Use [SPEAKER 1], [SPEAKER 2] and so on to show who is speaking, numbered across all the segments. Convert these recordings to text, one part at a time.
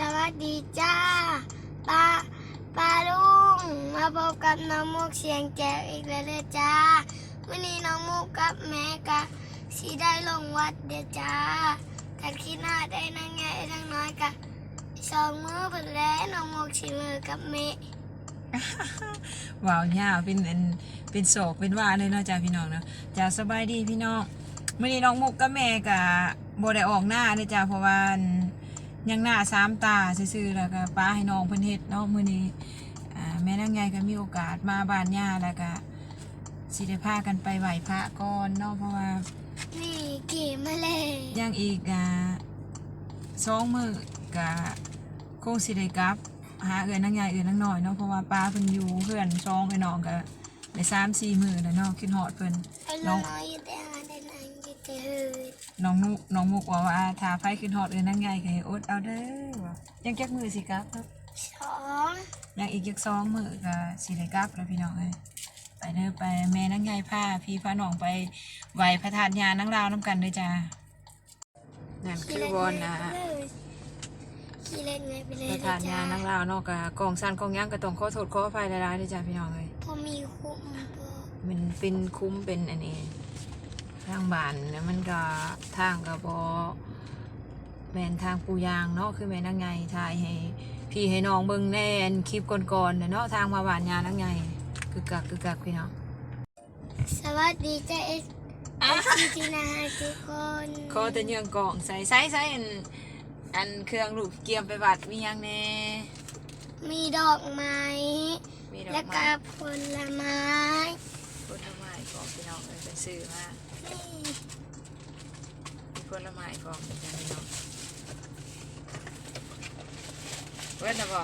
[SPEAKER 1] สวัสดีจ้าป้าป้าลุงมาพบกับน้องมุกเสียงแจ๋วอีกแล้วเด้อจ้าวันนี้น้องมุกกับแม่กะสีได้ลงวัดเด้อจ้ากันคิดหน้าได้นั่งไงทั้งน้อยกะสองมือเพิ่นแล้วน้องมุกสีมือกับแม่
[SPEAKER 2] ว้าวย่าเป็นอันเป็นโศกเป็นว่าเลยเนาะจ้าพี่น้องเนาะจ้าสบายดีพี่น้องมื่อนี้น้องมุกกับแม่กะบ่ได้ออกหน้าเลยจ้าเพราะว่าอัน ยังหน้าสามตาซื่อๆแล้วก็ป้าให้น้องเพิ่นเฮ็ดเนาะมื้อนี้อ่าแม่นางไงก็มีโอกาสมาบ้านย่าแล้วก็สิได้พากันไปไหว้พระก่อนเนาะเพราะว่า
[SPEAKER 1] นี่กี่มาเลย
[SPEAKER 2] ยังอีกอ่าสองมื้อก็คงสิได้กลับหาเอือนนางใหญ่เอือนนางน้อยเนาะเพราะว่าป้าเพิ่นอยู่เพื่อนซองไปน้องก็ได้สามสี่มื้อแล้วเนาะคิดฮอดเพิ่น
[SPEAKER 1] ไอ้น้อยอยู่แต่หาได้นั่งอยู่แต่
[SPEAKER 2] น้องนุน้องมุกว่าว่าถ้าไผคิดฮอดเอือนนางใหญ่ก็ให้อดเอาเด้อว่ายังจักมื้อสิกลับครับ
[SPEAKER 1] สอง
[SPEAKER 2] ยังอีกจักสองมื้อก็สิได้กลับแล้วพี่น้องเอ้ยไปเด้อไปแม่นางใหญ่พาพี่พาน้องไปไหว้พระธาตุยานางลาวนํกันเด้อจ้านั่นคือวอนนะ
[SPEAKER 1] ขี่เล่นไงไปเลย
[SPEAKER 2] ประธานงานนักลาวเนอกกะกองซันกองย่างก็ต้องขอโทษขออภัยหลายๆด้วยจ้ะพี่น้องเลย
[SPEAKER 1] พอมีคุ้มบ่
[SPEAKER 2] มันเป็นคุ้มเป็นอันนี้ ทางบ้านเนี่ยมันก็ทางกับบอแมนทางปูยางเนาะคือแม่นางไงถ่ายให้พี่ให้น้องเบิ่งแน่นคลิปก่อนๆน่ะเนาะทางมาบ้านยานางไงคือกักคือกักพี่น้อง
[SPEAKER 1] สวัสดีจ้าเอสเอสซีทีนาทุกคน
[SPEAKER 2] ขอแต่เยื่องกล่องใส่ใส่ใส่อันอันเครื่องลูกเกียมไปวัดมีหยังแน่
[SPEAKER 1] มีดอกไม้
[SPEAKER 2] มีดอ
[SPEAKER 1] และ
[SPEAKER 2] ก
[SPEAKER 1] ก็
[SPEAKER 2] ไม้
[SPEAKER 1] ผลไม้
[SPEAKER 2] ผลไม้ของพี่น้องเลยเป็นซื้อมา
[SPEAKER 1] นี่
[SPEAKER 2] มีผ ลไม้ของจ้ะพี่น้องเวิร์ดนะบ่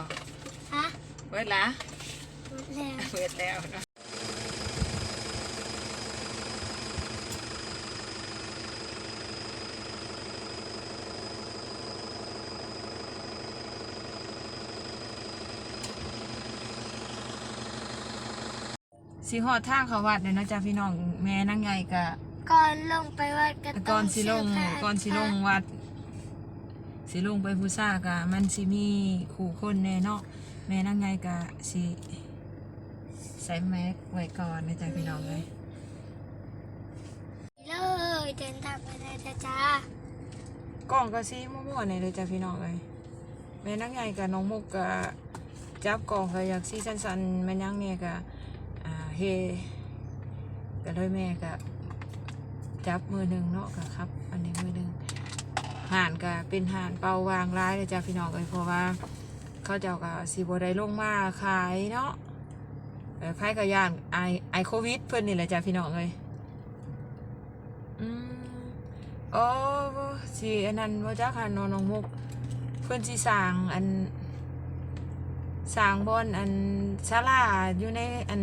[SPEAKER 1] ฮะ
[SPEAKER 2] เวิร์ดละ
[SPEAKER 1] หมดแล้ว
[SPEAKER 2] เวิร์ดแล้วเนาะสีหอดทางเขาวัดเลยนะจ๊ะพี่น้องแม่นั่งใหญ่กะ
[SPEAKER 1] ก่อนลงไปวัดก็ต้
[SPEAKER 2] ก่
[SPEAKER 1] อ
[SPEAKER 2] องนสิลง
[SPEAKER 1] เสื้ผ้า
[SPEAKER 2] ก่อนสิลงวัด สิลงไปพุซ่ากะมันสิมีขู่คนแน่เนาะแม่นั่งไงกะสิใส่แม็กไว้ก่อนนะจ๊ะพี่น้องเลย
[SPEAKER 1] เลยเดินทางไปเลยจ้าจ้าก
[SPEAKER 2] ล้องก็สิมั่วๆในเลยจ้ะพี่น้องเลยแม่นั่งไงกะน้องมุกกะจับกล้องก็อยากซีสันๆแม่นั่งเนี่ยกะอ่าเฮก็เลยแม่กะ จับมือหนึ่งเนาะกะครับ อันนี้มือหนึ่งห่านก็เป็นห่านเป่าวางร้ายเลยจ้ะพี่น้องเอ้ยเพราะว่า เขาเจ้าก็สีบได้ลงมาขายเนาะเออขายกับยานไอไอโควิดเพิ่อนนี่แหละจ้ะพี่น้องเอ้ยอืมโอ้สีอันนั้นว่าจ้าค่ะนอน้องมุก เพิ่อนสิสางอันสางบอนอันศาลาอยู่ในอัน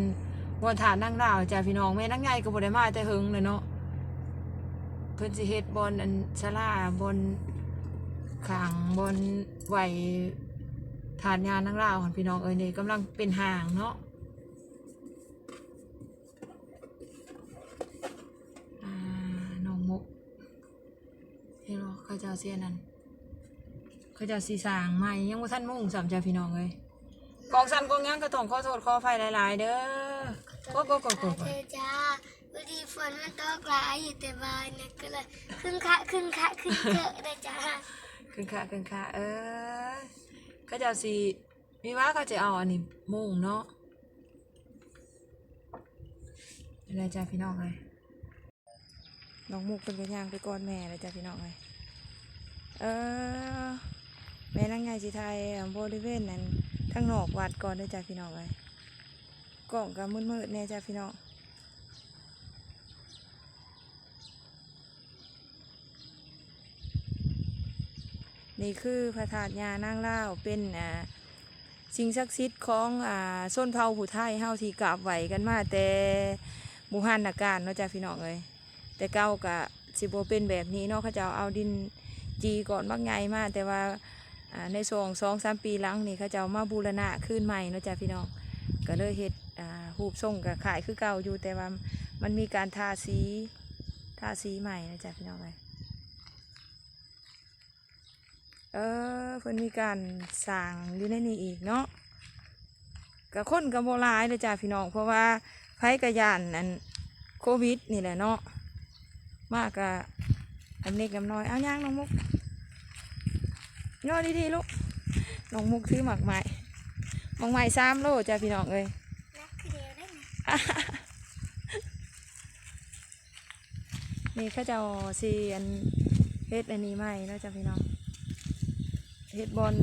[SPEAKER 2] บนฐานนั่งดาวจ้ะพี่น้องแม่นั่งใหญ่ก็บ่ได้มาแต่หึงเลยเนาะ เพิ่นสิเฮ็ดบอนอันศาลาบอนขางบอนไหวฐานงานทั้งลาวของพี่น้องเอ้ยนี่กำลังเป็นห่างเนาะอ่าน้องมุกเห็นบ่เขาเจ้าเสียนั่นเขาเจ้าสีสร้างใหม่ยังบ่ทันมุ่งสามจ้าพี่น้องเอ้ยกองสันกองหยังก็ต้องขอโทษขออภัยหลาย ๆ เด้อโก็ก็ก็ก็
[SPEAKER 1] เจอจ้าพอ ดีฝนมันตกหลายอยู่แต่บ้านเนี่ยก็เลยขึ้นคะขึ้นคะขึ้นเกอะเลยจ้า
[SPEAKER 2] ขึ้นค่ะขึ้นค่ะเออเขาเจ้าสีมีว่าเขาจะเอาอันนี้มุ่งเนาะอะไรจ้าพี่น้องเลยน้องมุกเป็นกระย่างไปก่อนแม่เลยจ้าพี่น้องเลยเออแม่นั่งไงสิไทยบริเวณนั้นทั้งนอกวัดก่อนเลยจ้าพี่น้องเลยกล่องก็มืดๆแน่จ้าพี่น้อง นี่คือพระธาตุยานางเล่าเป็นอ่าสิ่งศักดิ์สิทธิ์ของอ่าส้นเผาผู้ไทยเฮาที่กราบไหวกันมาแต่หมู่ฮันนาการเนาะจ้าพี่น้องเลยแต่เก้ากะสิบเป็นแบบนี้เนาะเขาจะเอาดินจีก่อนมักไงมาแต่ว่าในช่วงสองสามปีหลังนี่เขาจะมาบูรณะขึ้นใหม่เนาะจ้าพี่น้องก็เลยเฮ็ดหูบส่งกับขายคือเก่าอยู่แต่ว่ามันมีการทาสีทาสีใหม่นะจ๊ะพี่น้องเลย เออเพิ่นมีการสร้างอยู่ในนี้อีกเนาะกับคนกับโบราณเลยจ้าพี่น้องเพราะว่าไผกระยานอันโควิดนี่แหละเนาะมากกะอันเล็กน้ำน้อยเอาย่างน้องมุกย่อดีๆลูกน้องมุกถือหมากไม้หมากไม้สามโลจ้าพี่น้องเอ้ย
[SPEAKER 1] นักคือเดียวได้ไหม
[SPEAKER 2] นี่เขาเจะซีอันเฮ็ดอันนี้ใหม่เนาะจ้ะพี่น้อง เฮ็ดบอล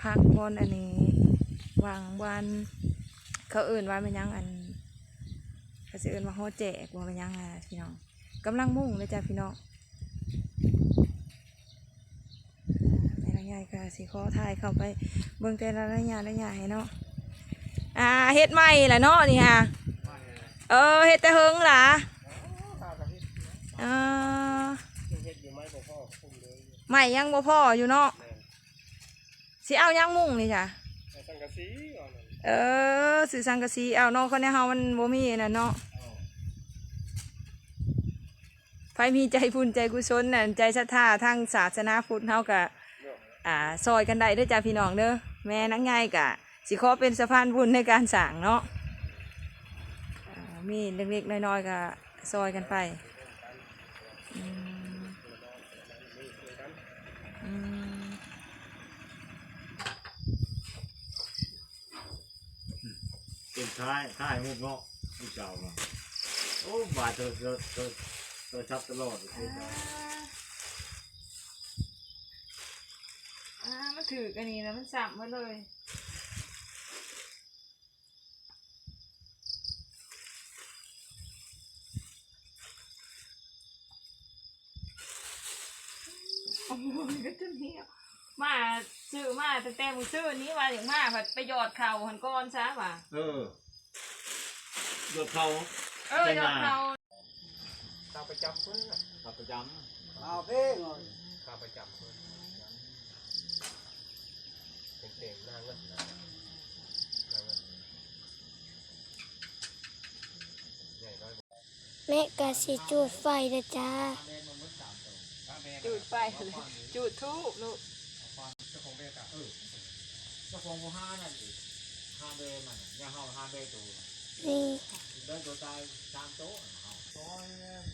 [SPEAKER 2] พักบอลอันนี้วางวันเขาเอื่นว่าเป็นยังอันเขาสิเอื่นว่าโฮแจกว่าเป็นยังอะพี่น้องกำลังมุ่งเลยจ้ะพี่น้องในระยะก็สิขอถ่ายเข้าไปเบิ่งแต่ละระยะระยะให้เนาะอ่าเฮ็ดใหม่แหละเนาะนี่ฮะเออเฮ็ดแต่เฮิงล่ะเอ อไม่ยังบ่พออยู่เนาะสิเอายังมุ่งนี่จ้ะ
[SPEAKER 3] สังกะสีก่อนนั่น
[SPEAKER 2] เออสื่อสังกะสีเอาเนาะคนในเฮามันบ่มีน่ะเนาะไผมีใจบุญใจกุศลน่ะใจศรัทธาทางศาสนาพุทธเฮาก็อ่าซอยกันได้เด้อจ้ะพี่น้องเด้อแม่นังไงกะ สิขอเป็นสะพานบุญในการสร้างเนาะอ่ามีเล็กๆน้อยๆก็ซอยกันไปอืมอืม
[SPEAKER 4] เป็นท้ายท้ายมุกเนาะที่เก่าเนาะโอ้บาดเธอเธอเธอเธอชับตลอดเลย
[SPEAKER 2] อ่ามันถือกันนี่แล้วมันสับมาเลยโอ้โหก็จะเนี้ย มาซื้อมาแต่แต่มึงซื้อนี้มาอย่างมาผัดไปหยอดเข่าหันก้อนซะว่ะ
[SPEAKER 4] เออโดดเขา
[SPEAKER 2] เออหยอดเข่า
[SPEAKER 3] ข้าประจำเพื่อน
[SPEAKER 4] ขับประจ
[SPEAKER 3] เอาเพ่งเลยข้าประจำเพื่อนเก่งๆหน้าเงินนะหน้าเงินใหญ่น้อย
[SPEAKER 1] แม่กะสิจูดไฟนะจ้า
[SPEAKER 2] จุดไฟเลยจุดทูบลูกำ
[SPEAKER 4] เจ้าของห้านั่นอีกห้าเบมันย่าเฮาห้าเบตัว
[SPEAKER 1] นี่
[SPEAKER 4] เดินตัวตายตามโต๊ะซอย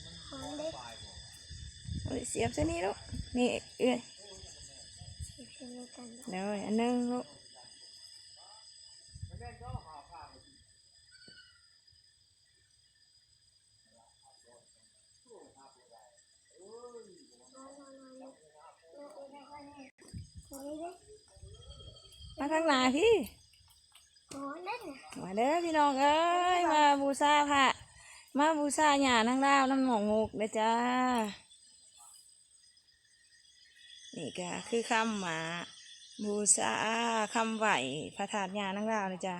[SPEAKER 4] มัน
[SPEAKER 1] ของเด็ก
[SPEAKER 4] ปลายบ่
[SPEAKER 2] เอาเสียบเส้นนี้ลูกนี่เอื้
[SPEAKER 1] อย
[SPEAKER 2] เดี๋ยวอันนึงลูก
[SPEAKER 1] องนี้เด้
[SPEAKER 2] มาทางไหนพี่
[SPEAKER 1] ของนั่นน่ะ
[SPEAKER 2] มาเด้อพี่น้องเอ้ยมาบูชาพระมาบูชาหยานั่งดาวน้ำหมองมุกเด้อจ้า นี่ก็คือคำหมาบูชาคำไหวพระธาตุหยานั่งดาวเลยจ้า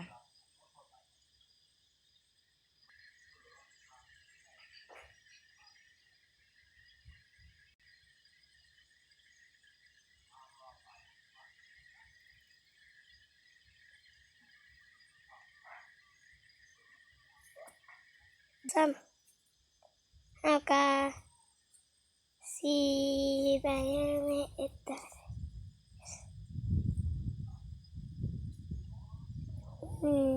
[SPEAKER 1] ซ้ำห้ากาสีใบเมเอตาอืม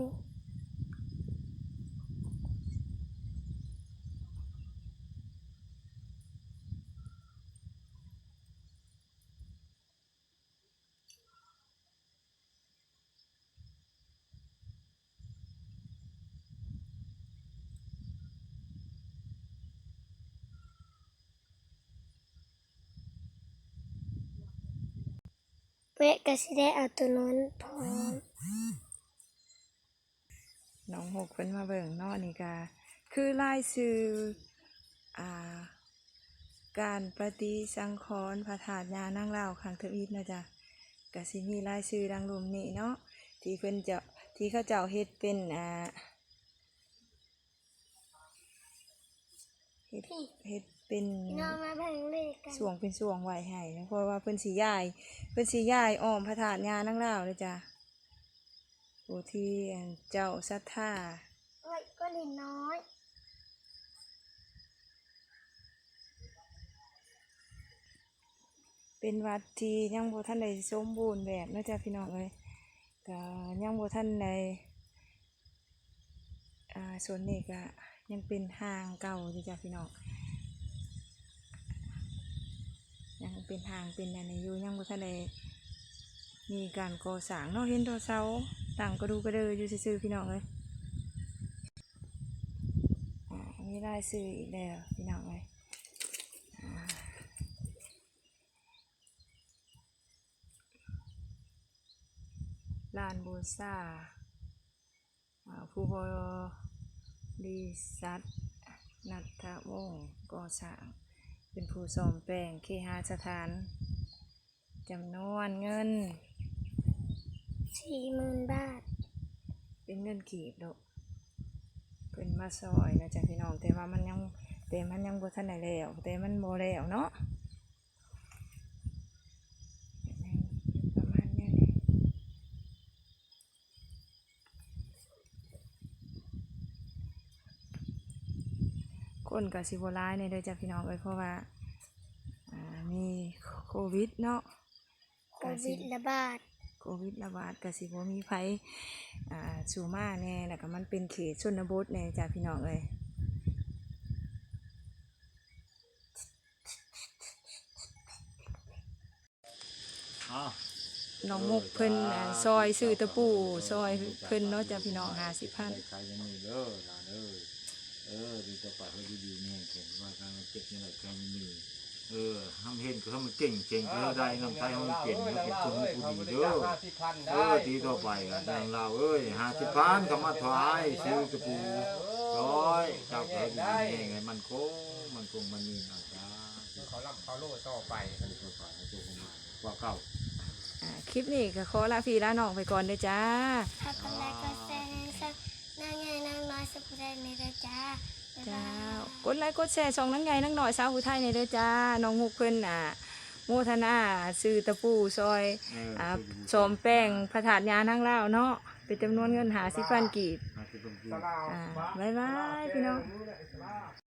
[SPEAKER 1] แม่ก็สิได้เอาตัวนั้นพร้อม
[SPEAKER 2] น้องหกเพิ่นมาเบิ่งนาะนี่ก็คือลายชื่ออ่า การปฏิสังขรณ์พระธาตุยานั่งลาขังทวีตนะจ๊ะก็สิมีรายชื่อดังรวมนี้เนาะที่เพิ่นจะที่เขาเจ้าเฮ็ดเป็นอ่าเฮ็ดเฮ็ดเป็น
[SPEAKER 1] พี่น้องมาแบ่งเลขกัน
[SPEAKER 2] ส่วงเป็นส่วงไว้ให้นะเพราะว่าเพิ่นสิย้ายเพิ่นสิย้ายอ้อมพระธาตุยานั่งลาวเลยจ้ะผู้ที่เจ้าศรัทธา
[SPEAKER 1] โอ้ยก็นิดน้อย
[SPEAKER 2] เป็นวัดที่ยังบ่ทันได้สมบูรณ์แบบเนาะจ้ะพี่น้องเอ้ยก็ยังบ่ทันได้อ่าส่วนนี้ก็ยังเป็นห้างเก่าอยู่จ้ะพี่น้องังเป็นห้างเป็นอันนี้อยู่ยังบ่ทันได้มีการก่อสร้างเนาะเห็นตัวเสาต่างก็ดูกระเดออยู่ซื่อๆพี่น้องเอ้ยอ่ามีรายชื่ออีกแล้วพี่น้องเอ้ยลานบูซาอ่าผู้บริษัทนัทวงศ์ก่อสร้าง เป็นผู้ซ่อมแปลงเคหาสถานจำนวนเงิน
[SPEAKER 1] สี่หมื่นบาท
[SPEAKER 2] เป็นเงินกีบดอกเป็นมาซอยนะจ๊ะพี่น้องแต่ว่ามันยังแต่มันยังบ่ทันได้แล้วแต่มันบ่แล้วเนาะประมาณเนี้ยนี่ คนกับสิบร้ายเนี่ยเด้อจ้ะพี่น้องเอ้ยเพราะว่ามีโควิดเนาะ
[SPEAKER 1] โควิดระบาด
[SPEAKER 2] โควิดระบาดก็สิบมีไผอ่าสู่มาแน่แล้วก็มันเป็นเขตชนบทแน่จ้ะพี่น้องเอ้ยน้องมุกเพิ่นซอยซื้อตะปูซอยเพิ่นเนาะจ้ะพี่น้อง50,000
[SPEAKER 4] ใครยันเอ้ย เออดีต่อไปให้ดีๆเนี่ยเห็นว่าการมันเจ็บนี่แหละใครยังมีเออทำเห็นก็ทำมันเก่งเก่งก็ได้น้ำใจมันเปลี่ยนมันเป็นคนผู้ดีเด้อเอ
[SPEAKER 3] ได้
[SPEAKER 4] อทีต่อไปกันทางเราเอ้ยหาสิบพันก็มาถวายซื้อกระปูร้อยเจ้าเกิดดีเองไงมันคงมันคงมันมีอาจารย์
[SPEAKER 3] เขารับเขาโลดต่อไป
[SPEAKER 4] ต่อไปให้ตัวของมันกว่าเก่า
[SPEAKER 2] อ่าคลิปนี้ก็ขอลาพี่ลาน้องไปก่อนเด้อจ้า
[SPEAKER 1] นางน้อยสักผู้ใดในเด้อจ้าบ๊าย
[SPEAKER 2] จ้า
[SPEAKER 1] บาย
[SPEAKER 2] กดไลค์กดแชร์ช่องนังไงนังหน่อยสาวผู้ไทยในเด้อจ้าน้องมุกเพิ่นอะโมทนาซื้อตะปูซอย
[SPEAKER 4] เออ
[SPEAKER 2] อ่าสอมแป้งพระธาตุยาทั้งเล่าวเนาะเป็นจำนวนเงินหาสิพันกีบ
[SPEAKER 4] หาสิบพันกี
[SPEAKER 3] สลาว
[SPEAKER 2] อ่าบ๊ายบายพี่น้อง
[SPEAKER 3] เจอ